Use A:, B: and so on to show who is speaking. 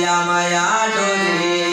A: মায়া মায়া ডোরে